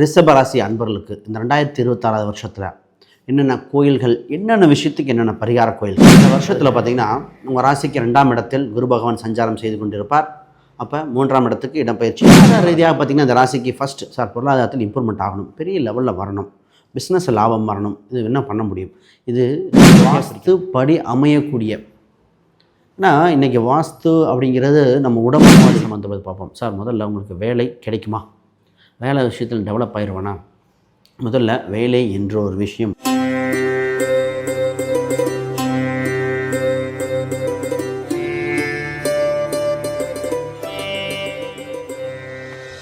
ரிஷபராசி அன்பர்களுக்கு இந்த ரெண்டாயிரத்தி இருபத்தாறாவது வருஷத்தில் என்னென்ன கோயில்கள் என்னென்ன விஷயத்துக்கு என்னென்ன பரிகார கோயில்கள்? இந்த வருஷத்தில் பார்த்தீங்கன்னா உங்கள் ராசிக்கு ரெண்டாம் இடத்தில் குரு பகவான் சஞ்சாரம் செய்து கொண்டிருப்பார். அப்போ மூன்றாம் இடத்துக்கு இடம்பெயர்ச்சி. ரீதியாக பார்த்தீங்கன்னா இந்த ராசிக்கு ஃபஸ்ட் சார் பொருளாதாரத்தில் இம்ப்ரூவ்மெண்ட் ஆகணும். பெரிய லெவலில் வரணும். பிஸ்னஸ் லாபம் வரணும். இது என்ன பண்ண முடியும்? இது வாஸ்து படி அமையக்கூடிய. ஏன்னா இன்றைக்கி வாஸ்து அப்படிங்கிறது நம்ம உடம்பு மாதிரி சம்மந்தப்பட்டு பார்ப்போம். சார் முதல்ல உங்களுக்கு வேலை கிடைக்குமா? வேலை விஷயத்தில் டெவலப் ஆயிடுவானா முதல்ல வேலை என்ற ஒரு விஷயம்.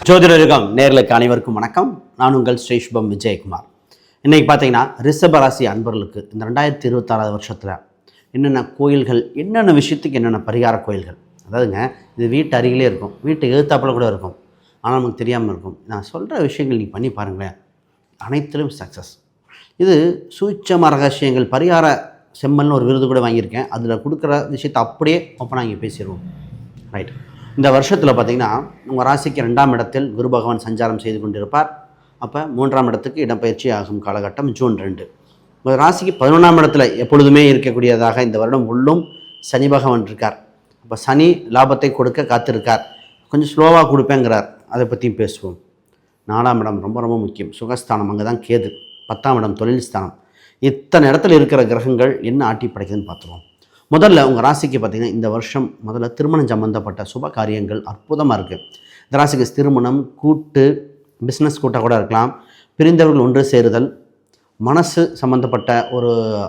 ஜோதிடருகம் நேர்களுக்கு அனைவருக்கும் வணக்கம். நான் உங்கள் ஸ்ரீஷ்பம் விஜயகுமார். இன்றைக்கி பார்த்தீங்கன்னா ரிஷபராசி அன்பர்களுக்கு இந்த ரெண்டாயிரத்தி இருபத்தாறாவது வருஷத்தில் என்னென்ன கோயில்கள் என்னென்ன விஷயத்துக்கு என்னென்ன பரிகார கோயில்கள்? அதாவதுங்க இது வீட்டு அருகிலே இருக்கும். வீட்டு எழுத்தாப்பில் கூட இருக்கும். ஆனால் நமக்கு தெரியாமல் இருக்கும். நான் சொல்கிற விஷயங்கள் நீங்கள் பண்ணி பாருங்களேன். அனைத்திலும் சக்ஸஸ் இது சூட்சம ரகசியங்கள். பரிகார செம்மல்னு ஒரு விருது கூட வாங்கியிருக்கேன். அதில் கொடுக்குற விஷயத்தை அப்படியே ஓப்பனாக இங்கே பேசிடுவோம். ரைட் இந்த வருஷத்தில் பார்த்தீங்கன்னா உங்கள் ராசிக்கு ரெண்டாம் இடத்தில் குரு பகவான் சஞ்சாரம் செய்து கொண்டிருப்பார். அப்போ மூன்றாம் இடத்துக்கு இடப்பெயர்ச்சி ஆகும் காலகட்டம் ஜூன் ரெண்டு. உங்கள் ராசிக்கு பதினொன்றாம் இடத்துல எப்பொழுதுமே இருக்கக்கூடியதாக இந்த வருடம் உள்ளும் சனி பகவான் இருக்கார். அப்போ சனி லாபத்தை கொடுக்க காத்திருக்கார். கொஞ்சம் ஸ்லோவாக கொடுப்பேங்கிறார். அதை பற்றியும் பேசுவோம். நாலாம் இடம் ரொம்ப ரொம்ப முக்கியம். சுகஸ்தானம் அங்கே தான் கேது. பத்தாம் இடம் தொழில் ஸ்தானம். இத்தனை இடத்துல இருக்கிற கிரகங்கள் என்ன ஆட்டி படைக்குதுன்னு பார்த்துருவோம். முதல்ல உங்கள் ராசிக்கு பார்த்தீங்கன்னா இந்த வருஷம் முதல்ல திருமணம் சம்மந்தப்பட்ட சுப காரியங்கள் அற்புதமாக இருக்குது இந்த ராசிக்கு திருமணம் கூட்டு பிஸ்னஸ் கூட்டாக கூட இருக்கலாம். பிரிந்தவர்கள் ஒன்று சேருதல். மனசு சம்மந்தப்பட்ட ஒரு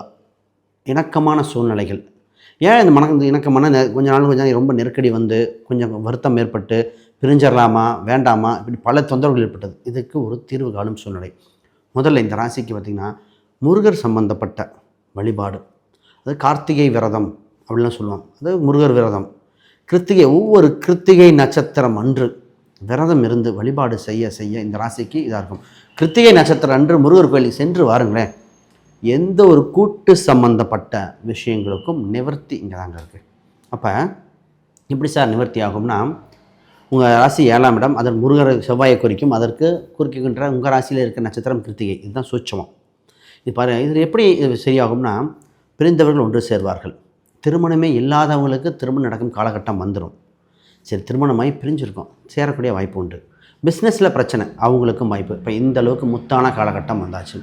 இணக்கமான சூழ்நிலைகள். ஏன் இந்த மன இணக்கமான நெ- கொஞ்ச நாள் கொஞ்சம் ரொம்ப நெருக்கடி வந்து கொஞ்சம் வருத்தம் ஏற்பட்டு பிரிஞ்சிடலாமா வேண்டாமா? இப்படி பல தொந்தரவுகள் ஏற்பட்டது. இதுக்கு ஒரு தீர்வு காணும் சூழ்நிலை. முதல்ல இந்த ராசிக்கு பார்த்திங்கன்னா முருகர் சம்பந்தப்பட்ட வழிபாடு. அது கார்த்திகை விரதம் அப்படிலாம் சொல்லுவாங்க. அது முருகர் விரதம். கிருத்திகை ஒவ்வொரு கிருத்திகை நட்சத்திரம் அன்று விரதம் இருந்து வழிபாடு செய்ய செய்ய இந்த ராசிக்கு இதாக இருக்கும். கிருத்திகை நட்சத்திரம் அன்று முருகர் கோயிலுக்கு சென்று வாருங்களேன். எந்த ஒரு கூட்டு சம்பந்தப்பட்ட விஷயங்களுக்கும் நிவர்த்தி இங்கே தாங்க இருக்குது அப்போ எப்படி சார் நிவர்த்தி ஆகும்னா உங்கள் ராசி ஏழாம் இடம் அதன் முருகர் செவ்வாயை குறிக்கும் அதற்கு குறிக்கின்ற உங்கள் ராசியில் இருக்க நட்சத்திரம் கிருத்திகை. இதுதான் சூட்சமம். இது பாரு இது எப்படி இது சரியாகும்னா பிரிந்தவர்கள் ஒன்று சேர்வார்கள். திருமணமே இல்லாதவங்களுக்கு திருமணம் நடக்கும் காலகட்டம் வந்துடும் சரி திருமணமாகி பிரிஞ்சிருக்கோம். சேரக்கூடிய வாய்ப்பு உண்டு. பிஸ்னஸில் பிரச்சனை அவங்களுக்கும் வாய்ப்பு. இப்போ இந்த அளவுக்கு முத்தான காலகட்டம் வந்தாச்சு.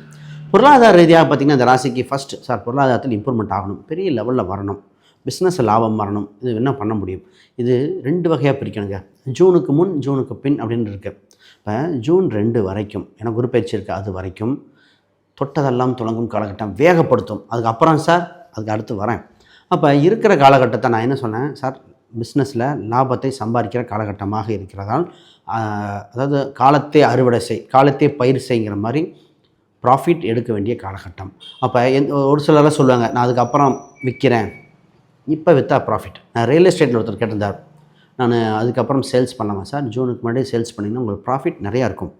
பொருளாதார ரீதியாக பார்த்திங்கன்னா இந்த ராசிக்கு ஃபஸ்ட் சார் பொருளாதாரத்தில் இம்ப்ரூவ்மெண்ட் ஆகணும். பெரிய லெவலில் வரணும். பிஸ்னஸ் லாபம் வரணும். இது என்ன பண்ண முடியும்? இது ரெண்டு வகையாக பிரிக்கணுங்க. ஜூனுக்கு முன் ஜூனுக்கு பின் அப்படின்னு இருக்குது இப்போ ஜூன் ரெண்டு வரைக்கும் எனக்கு ஒரு பயிற்சி இருக்குது அது வரைக்கும் தொட்டதெல்லாம் தொடங்கும் காலகட்டம் வேகப்படுத்தும். அதுக்கப்புறம் சார் அதுக்கு அடுத்து வரேன். அப்போ இருக்கிற காலகட்டத்தை நான் என்ன சொன்னேன்? சார் பிஸ்னஸில் லாபத்தை சம்பாதிக்கிற காலகட்டமாக இருக்கிறதால் அதாவது காலத்தை அறுவடை செய் காலத்தை பயிர் செய்கிற மாதிரி ப்ராஃபிட் எடுக்க வேண்டிய காலகட்டம். அப்போ எந்த ஒரு சிலரெல்லாம் சொல்லுவாங்க நான் அதுக்கப்புறம் விற்கிறேன் இப்போ விற்றா ப்ராஃபிட் நான் ரியல் எஸ்டேட்டில் ஒருத்தர் கேட்டிருந்தார் நான் அதுக்கப்புறம் சேல்ஸ் பண்ணலாமா சார் ஜூனுக்கு முன்னாடி சேல்ஸ் பண்ணிங்கன்னா உங்களுக்கு ப்ராஃபிட் நிறையா இருக்கும்.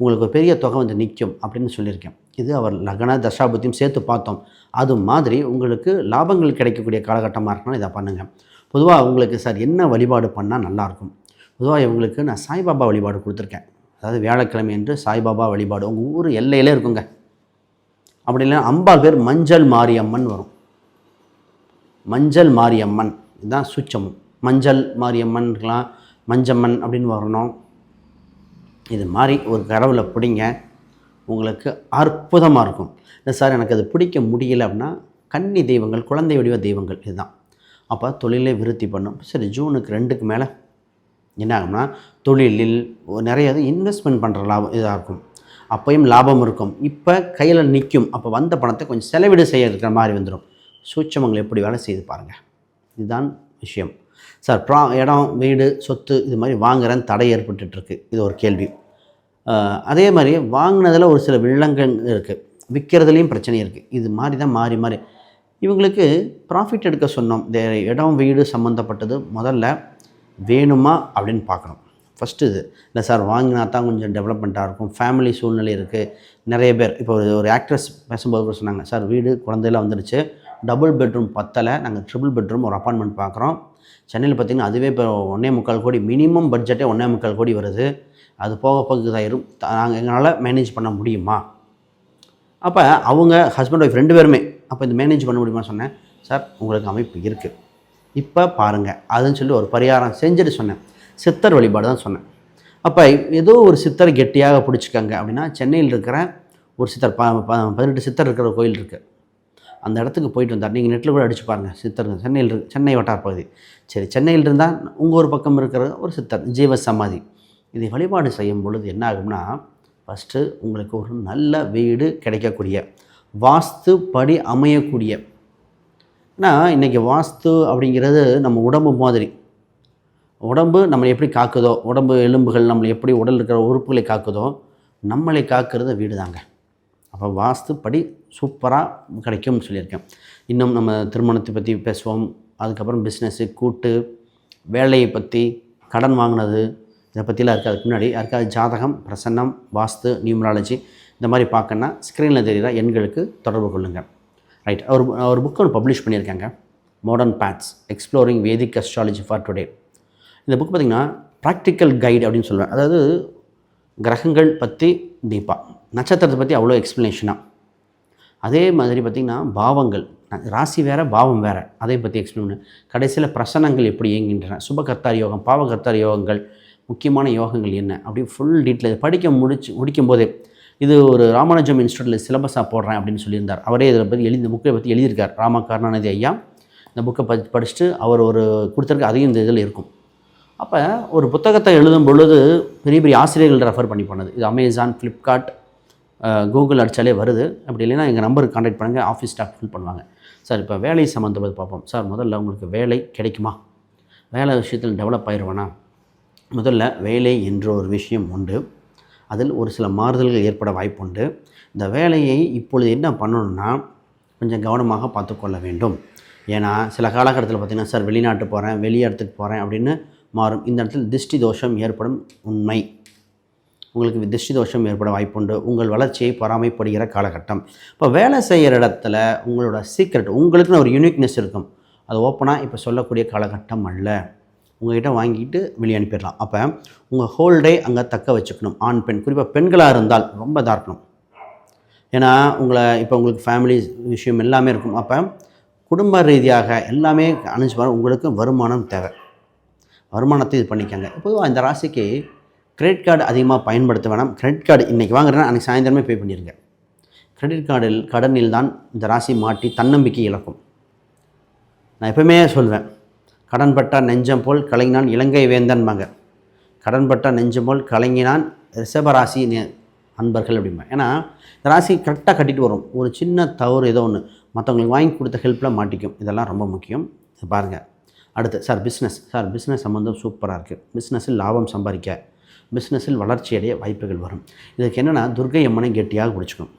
உங்களுக்கு ஒரு பெரிய தொகை வந்து நிற்கும் அப்படின்னு சொல்லியிருக்கேன். இது அவர் லக்ன தசாபுத்தியும் சேர்த்து பார்த்தோம். அது மாதிரி உங்களுக்கு லாபங்கள் கிடைக்கக்கூடிய காலகட்டமாக இருக்கணும் இதை பண்ணுங்கள் பொதுவாக உங்களுக்கு சார் என்ன வழிபாடு பண்ணால் நல்லாயிருக்கும் பொதுவாக இவங்களுக்கு நான் சாய்பாபா வழிபாடு கொடுத்துருக்கேன். அதாவது வியாழக்கிழமை என்று சாய்பாபா வழிபாடு. உங்கள் ஊர் எல்லையிலே இருக்குங்க. அப்படி இல்லைன்னா அம்பாள் பேர் மஞ்சள் மாரியம்மன் வரும். மஞ்சள் மாரியம்மன். இதுதான் சுச்சமும் மஞ்சள் மாரியம்மன் இருக்கலாம் மஞ்சம்மன் அப்படின்னு வரணும். இது மாதிரி ஒரு கடவுளை பிடிங்க. உங்களுக்கு அற்புதமாக இருக்கும். இல்லை சார் எனக்கு அது பிடிக்க முடியல அப்படின்னா கன்னி தெய்வங்கள் குழந்தை வடிவ தெய்வங்கள் இதுதான். அப்போ தொழிலை விருத்தி பண்ணும். சரி ஜூனுக்கு ரெண்டுக்கு மேலே என்ன ஆகும்னா தொழிலில் நிறைய இது இன்வெஸ்ட்மெண்ட் பண்ணுற லாபம் இதாக இருக்கும். அப்போயும் லாபம் இருக்கும். இப்போ கையில் நிற்கும் அப்போ வந்த பணத்தை கொஞ்சம் செலவிடு செய்ய இருக்கிற மாதிரி வந்துடும் சூட்சமங்கள் எப்படி வேலை செய்து பாருங்கள் இதுதான் விஷயம். சார் ப்ரா இடம் வீடு சொத்து இது மாதிரி வாங்குறேன் தடை ஏற்பட்டுருக்கு இது ஒரு கேள்வி. அதே மாதிரி வாங்கினதில் ஒரு சில வில்லங்கள் இருக்குது விற்கிறதுலேயும் பிரச்சனை இருக்குது இது மாதிரி தான் மாறி மாறி. இவங்களுக்கு ப்ராஃபிட் எடுக்க சொன்னோம். இந்த இடம் வீடு சம்மந்தப்பட்டது முதல்ல வேணுமா அப்படின்னு பார்க்கணும். ஃபஸ்ட்டு இது. இல்லை சார் வாங்கினா தான் கொஞ்சம் டெவலப்மெண்ட்டாக இருக்கும். ஃபேமிலி சூழ்நிலை இருக்குது நிறைய பேர் இப்போ ஒரு ஒரு ஆக்ட்ரஸ் பேசும்போது சொன்னாங்க சார் வீடு குழந்தையில வந்துடுச்சு டபுள் பெட்ரூம் பத்தலை. நாங்கள் ட்ரிபிள் பெட்ரூம் ஒரு அப்பார்ட்மெண்ட் பார்க்குறோம். சென்னையில் பார்த்திங்கன்னா அதுவே இப்போ ஒன்றே முக்கால் கோடி மினிமம் பட்ஜெட்டே ஒன்றே முக்கால் கோடி வருது. அது போக போக இதாயிரும். நாங்கள் எங்களால் மேனேஜ் பண்ண முடியுமா? அப்போ அவங்க ஹஸ்பண்ட் ஒய்ஃப் ரெண்டு பேருமே அப்போ இந்த மேனேஜ் பண்ண முடியுமா சொன்னேன். சார் உங்களுக்கு அமைப்பு இருக்குது இப்போ பாருங்கள் அதுன்னு சொல்லி ஒரு பரிகாரம் செஞ்சுட்டு சொன்னேன். சித்தர் வழிபாடு தான் சொன்னேன். அப்போ ஏதோ ஒரு சித்தர் கெட்டியாக பிடிச்சிக்கங்க அப்படின்னா சென்னையில் இருக்கிற ஒரு சித்தர் ப ப- பதினெட்டு சித்தர் இருக்கிற கோயில் இருக்குது அந்த இடத்துக்கு போயிட்டு வந்தார். நீங்கள் நெட்டில் கூட அடிச்சு பாருங்கள் சித்தர் சென்னையில் இருக்கு சென்னை வட்டார் பகுதி. சரி சென்னையில் இருந்தால் உங்கள் ஒரு பக்கம் இருக்கிற ஒரு சித்தர் ஜீவ சமாதி. இதை வழிபாடு செய்யும் பொழுது என்ன ஆகும்னா ஃபஸ்ட்டு உங்களுக்கு ஒரு நல்ல வீடு கிடைக்கக்கூடிய வாஸ்து படி அமையக்கூடிய. ஏன்னா இன்றைக்கி வாஸ்து அப்படிங்கிறது நம்ம உடம்பு மாதிரி. உடம்பு நம்மளை எப்படி காக்குதோ உடம்பு எலும்புகள் நம்மளை எப்படி உடல் இருக்கிற உறுப்புகளை காக்குதோ நம்மளை காக்கிறது வீடு தாங்க அப்போ வாஸ்து படி சூப்பராக கிடைக்கும்னு சொல்லியிருக்கேன். இன்னும் நம்ம திருமணத்தை பற்றி பேசுவோம். அதுக்கப்புறம் பிஸ்னஸ்ஸு கூட்டு வேலையை பற்றி கடன் வாங்கினது இதை பற்றிலாம் இருக்குது அதுக்கு முன்னாடி யாருக்காவது ஜாதகம் பிரசன்னம் வாஸ்து நியூமராலஜி இந்த மாதிரி பார்க்கணுன்னா ஸ்க்ரீனில் தெரிகிற எண்களுக்கு தொடர்பு கொள்ளுங்கள் ரைட் அவர் ஒரு புக் ஒன்று பப்ளிஷ் பண்ணியிருக்காங்க. Modern paths exploring vedic astrology for today இந்த புக் பார்த்திங்கன்னா ப்ராக்டிக்கல் கைடு அப்படின்னு சொல்லுவேன். அதாவது கிரகங்கள் பற்றி டீப்பாக நட்சத்திரத்தை பற்றி அவ்வளோ எக்ஸ்ப்ளனேஷனாக அதே மாதிரி பார்த்திங்கன்னா பாவங்கள். ராசி வேறு பாவம் வேறு. அதை பற்றி எக்ஸ்பிளைன் பண்ணு. கடைசியில் பிரசனங்கள் எப்படி இயங்குகின்றன? சுபகர்த்தார் யோகம் பாவகர்த்தார் யோகங்கள் முக்கியமான யோகங்கள் என்ன? அப்படி ஃபுல் டீட்டெயில் படிக்க முடிச்சு முடிக்கும் போதே இது ஒரு ராமானுஜம் இன்ஸ்டியூட்டில் சிலபஸாக போடுறேன் அப்படின்னு சொல்லியிருந்தார். அவரே இதில் பற்றி எழுதி இந்த புக்கை பற்றி எழுதியிருக்கார். ராம கருணாநிதி ஐயா. இந்த புக்கை படி படிச்சுட்டு அவர் ஒரு கொடுத்துருக்க அதையும் இந்த இதில் இருக்கும். அப்போ ஒரு புத்தகத்தை எழுதும் பொழுது பெரிய பெரிய ஆசிரியர்கள் ரெஃபர் பண்ணி பண்ணது இது அமேசான் ஃப்ளிப்கார்ட் கூகுள் அடித்தாலே வருது. அப்படி இல்லைன்னா எங்கள் நம்பருக்கு காண்டாக்ட் பண்ணுங்கள் ஆஃபீஸ் ஸ்டாஃப் ஃபில் பண்ணுவாங்க. சார் இப்போ வேலை சம்மந்தப்பட்டு பார்ப்போம். சார் முதல்ல உங்களுக்கு வேலை கிடைக்குமா? வேலை விஷயத்தில் டெவலப் ஆயிடுவேனா முதல்ல வேலை என்ற ஒரு விஷயம் உண்டு. அதில் ஒரு சில மாறுதல்கள் ஏற்பட வாய்ப்புண்டு இந்த வேலையை இப்பொழுது என்ன பண்ணணும்னா கொஞ்சம் கவனமாக பார்த்துக்கொள்ள வேண்டும். ஏன்னா சில காலகட்டத்தில் பார்த்திங்கன்னா சார் வெளிநாட்டு போகிறேன் வெளியே இடத்துக்கு போகிறேன் அப்படின்னு மாறும். இந்த இடத்துல திருஷ்டி தோஷம் ஏற்படும் உண்மை. உங்களுக்கு திருஷ்டி தோஷம் ஏற்பட வாய்ப்புண்டு. உங்கள் வளர்ச்சியை பராமைப்படுகிற காலகட்டம். இப்போ வேலை செய்கிற இடத்துல உங்களோட சீக்ரெட் உங்களுக்குன்னு ஒரு யூனிக்னஸ் இருக்கும். அது ஓப்பனாக இப்போ சொல்லக்கூடிய காலகட்டம் அல்ல. உங்கள்கிட்ட வாங்கிட்டு வெளியே அனுப்பிடலாம். அப்போ உங்கள் ஹோல் டே அங்கே தக்க வச்சுக்கணும். ஆண் பெண் குறிப்பாக பெண்களாக இருந்தால் ரொம்ப தாக்கணும் ஏன்னா உங்களை இப்போ உங்களுக்கு ஃபேமிலி விஷயம் எல்லாமே இருக்கும். அப்போ குடும்ப ரீதியாக எல்லாமே அணிஞ்சு உங்களுக்கு வருமானம் தேவை. வருமானத்தை இது பண்ணிக்கங்க. பொதுவாக இந்த ராசிக்கு கிரெடிட் கார்டு அதிகமாக பயன்படுத்த வேணாம். கிரெடிட் கார்டு இன்றைக்கி வாங்குறேன்னா அன்றைக்கி சாயந்தரமே பே பண்ணிடுங்க கிரெடிட் கார்டில் கடனில் தான் இந்த ராசி மாட்டி தன்னம்பிக்கை இழக்கும். நான் எப்பவுமே சொல்வேன் கடன்பட்ட நெஞ்சம் போல் கலங்கினான் இலங்கை வேந்தன்பாங்க. கடன்பட்ட நெஞ்சம் போல் கலங்கினான் ரிஷபராசி அன்பர்கள் அப்படிம்பா ஏன்னா இந்த ராசி கரெக்டாக கட்டிட்டு வரும். ஒரு சின்ன தவறு ஏதோ ஒன்று மற்றவங்களுக்கு வாங்கி கொடுத்த ஹெல்ப்பில் மாட்டிக்கும். இதெல்லாம் ரொம்ப முக்கியம். இதை பாருங்கள் அடுத்து சார் பிஸ்னஸ் சார் பிஸ்னஸ் சம்மந்தம் சூப்பராக இருக்குது பிஸ்னஸில் லாபம் சம்பாதிக்க பிஸ்னஸில் வளர்ச்சி அடைய வாய்ப்புகள் வரும். இதுக்கு என்னென்னா துர்க்கை அம்மனை கெட்டியாக பிடிச்சிக்கணும்.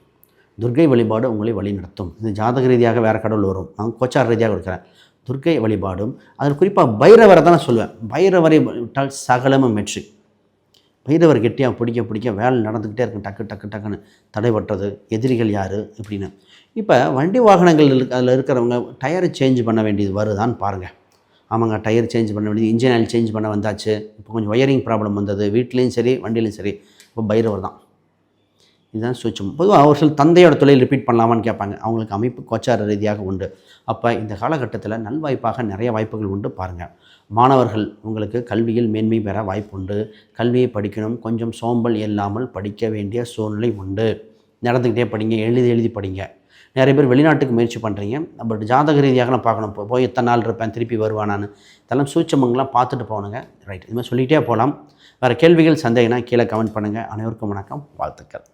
துர்க்கை வழிபாடு உங்களை வழி நடத்தும். இது ஜாதக ரீதியாக வேறு கடவுள் வரும். நான் கோச்சார் ரீதியாக இருக்கிறேன் துர்க்கை வழிபாடும் அதில் குறிப்பாக பைரவரை தான் சொல்லுவேன். பைரவரை விட்டால் சகலமும் வெற்றி. பைரவர் கெட்டியாக பிடிக்க பிடிக்க வேலை நடந்துக்கிட்டே இருக்கும். டக்கு டக்கு டக்குன்னு தடைபட்டது எதிரிகள் யார்? இப்படின்னு. இப்போ வண்டி வாகனங்கள் அதில் இருக்கிறவங்க டயரை சேஞ்ச் பண்ண வேண்டியது வருதான்னு பாருங்கள் ஆமாங்க டயர் சேஞ்ச் பண்ண வேண்டியது இன்ஜின் ஆயில் சேஞ்ச் பண்ண வந்தாச்சு. இப்போ கொஞ்சம் ஒயரிங் ப்ராப்ளம் வந்தது. வீட்லேயும் சரி வண்டியிலையும் சரி. இப்போ பைரவர் தான். இதுதான் சூட்சம் பொதுவாக ஒரு சில தந்தையோட தொழில் ரிப்பீட் பண்ணலாமான்னு கேட்பாங்க. அவங்களுக்கு அமைப்பு கோச்சார ரீதியாக உண்டு. அப்போ இந்த காலகட்டத்தில் நல்வாய்ப்பாக நிறைய வாய்ப்புகள் உண்டு பாருங்கள் மாணவர்கள் உங்களுக்கு கல்வியில் மேன்மை பெற வாய்ப்பு உண்டு. கல்வியை படிக்கணும். கொஞ்சம் சோம்பல் இல்லாமல் படிக்க வேண்டிய சூழ்நிலை உண்டு. நடந்துக்கிட்டே படிங்க எழுதி எழுதி படிங்க. நிறைய பேர் வெளிநாட்டுக்கு முயற்சி பண்ணுறீங்க பட் ஜாதக ரீதியாக நான் பார்க்கணும். இப்போ போய் எத்தனை நாள் இருப்பேன் திருப்பி வருவானான்னு. இதெல்லாம் சூட்சமங்களாம் பார்த்துட்டு போகணுங்க. ரைட் இது மாதிரி சொல்லிகிட்டே போகலாம். வேறு கேள்விகள் சந்தேகம்னா கீழே கமெண்ட் பண்ணுங்கள் அனைவருக்கும் வணக்கம். வாழ்த்துக்கள்.